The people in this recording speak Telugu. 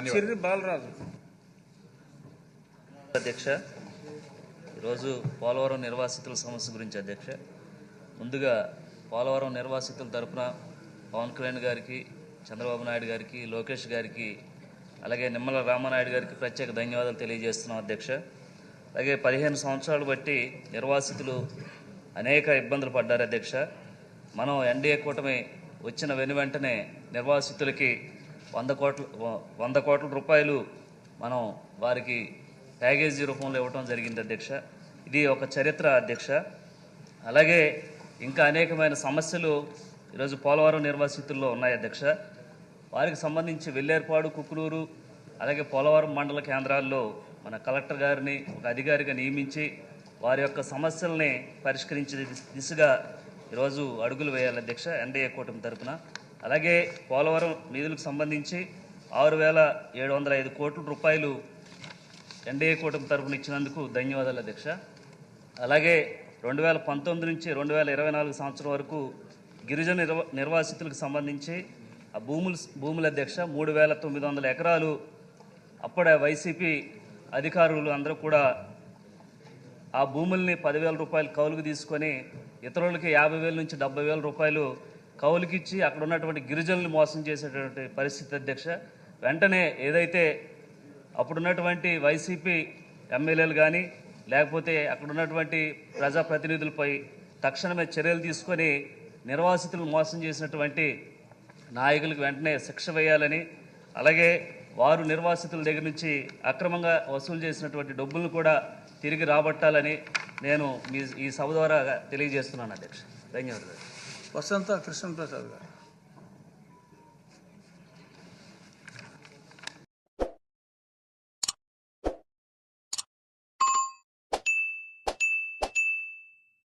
చిర్రి బాలరాజు. అధ్యక్ష ఈరోజు పోలవరం నిర్వాసితుల సమస్య గురించి అధ్యక్ష. ముందుగా పోలవరం నిర్వాసితుల తరపున పవన్ కళ్యాణ్ గారికి చంద్రబాబు నాయుడు గారికి లోకేష్ గారికి అలాగే నిమ్మల రామానాయుడు గారికి ప్రత్యేక ధన్యవాదాలు తెలియజేస్తున్నాం అధ్యక్ష. అలాగే పదిహేను సంవత్సరాలు బట్టి నిర్వాసితులు అనేక ఇబ్బందులు పడ్డారు అధ్యక్ష. మనం ఎన్డీఏ కూటమి వచ్చిన వెను వెంటనే నిర్వాసితులకి వంద కోట్ల వంద కోట్ల రూపాయలు మనం వారికి ప్యాకేజీ రూపంలో ఇవ్వటం జరిగింది అధ్యక్ష. ఇది ఒక చరిత్ర అధ్యక్ష. అలాగే ఇంకా అనేకమైన సమస్యలు ఈరోజు పోలవరం నిర్వాసితుల్లో ఉన్నాయి అధ్యక్ష. వారికి సంబంధించి వెల్లేర్పాడు కుక్కులూరు అలాగే పోలవరం మండల కేంద్రాల్లో మన కలెక్టర్ గారిని ఒక అధికారిగా నియమించి వారి యొక్క సమస్యల్ని పరిష్కరించే దిశగా ఈరోజు అడుగులు వేయాలి అధ్యక్ష ఎన్డీఏ కూటమి తరఫున అలాగే పోలవరం నిధులకు సంబంధించి ఆరు వేల ఏడు వందల ఐదు కోట్ల రూపాయలు ఎన్డీఏ కూటమి తరపున ఇచ్చినందుకు ధన్యవాదాలు అధ్యక్ష. అలాగే రెండు వేల పంతొమ్మిది నుంచి రెండు వేల ఇరవై నాలుగు సంవత్సరం వరకు గిరిజన నిర్వ నిర్వాసితులకు సంబంధించి ఆ భూములు భూముల అధ్యక్ష మూడు వేల తొమ్మిది వందల ఎకరాలు. అప్పుడే వైసీపీ అధికారులు అందరూ కూడా ఆ భూముల్ని పదివేల రూపాయలు కౌలుకు తీసుకొని ఇతరులకి యాభై వేల నుంచి డెబ్బై వేల రూపాయలు కౌలుకిచ్చి అక్కడ ఉన్నటువంటి గిరిజనులు మోసం చేసేటువంటి పరిస్థితి అధ్యక్ష. వెంటనే ఏదైతే అప్పుడున్నటువంటి వైసీపీ ఎమ్మెల్యేలు కానీ లేకపోతే అక్కడ ఉన్నటువంటి ప్రజాప్రతినిధులపై తక్షణమే చర్యలు తీసుకొని నిర్వాసితులు మోసం చేసినటువంటి నాయకులకు వెంటనే శిక్ష వేయాలని అలాగే వారు నిర్వాసితుల దగ్గర నుంచి అక్రమంగా వసూలు చేసినటువంటి డబ్బులను కూడా తిరిగి రాబట్టాలని నేను మీ ఈ సభ ద్వారా తెలియజేస్తున్నాను అధ్యక్ష. ధన్యవాదాలు. వసంత కృష్ణప్రసాద్ గారు